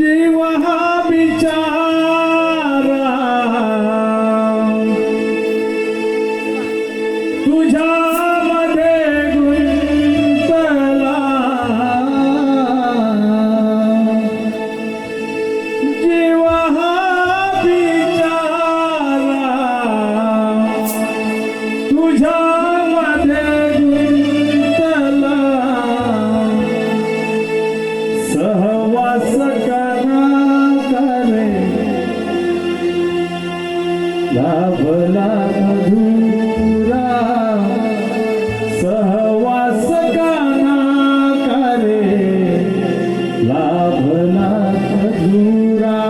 जीव हा बिचारा। तुझ्या लाभला मधुरा सहवास काना करे. लाभला Madhura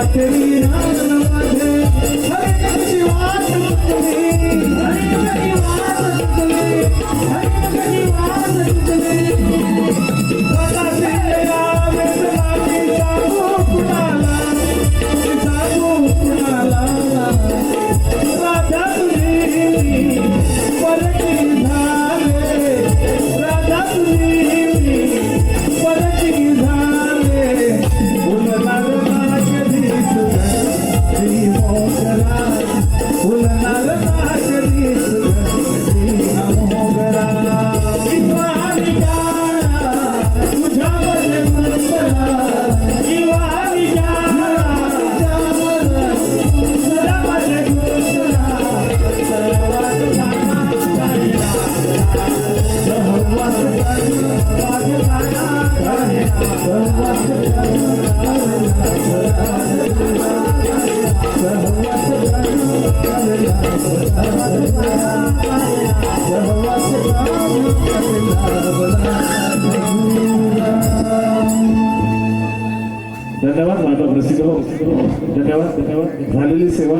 batería De la mano de los hijos, de la de los.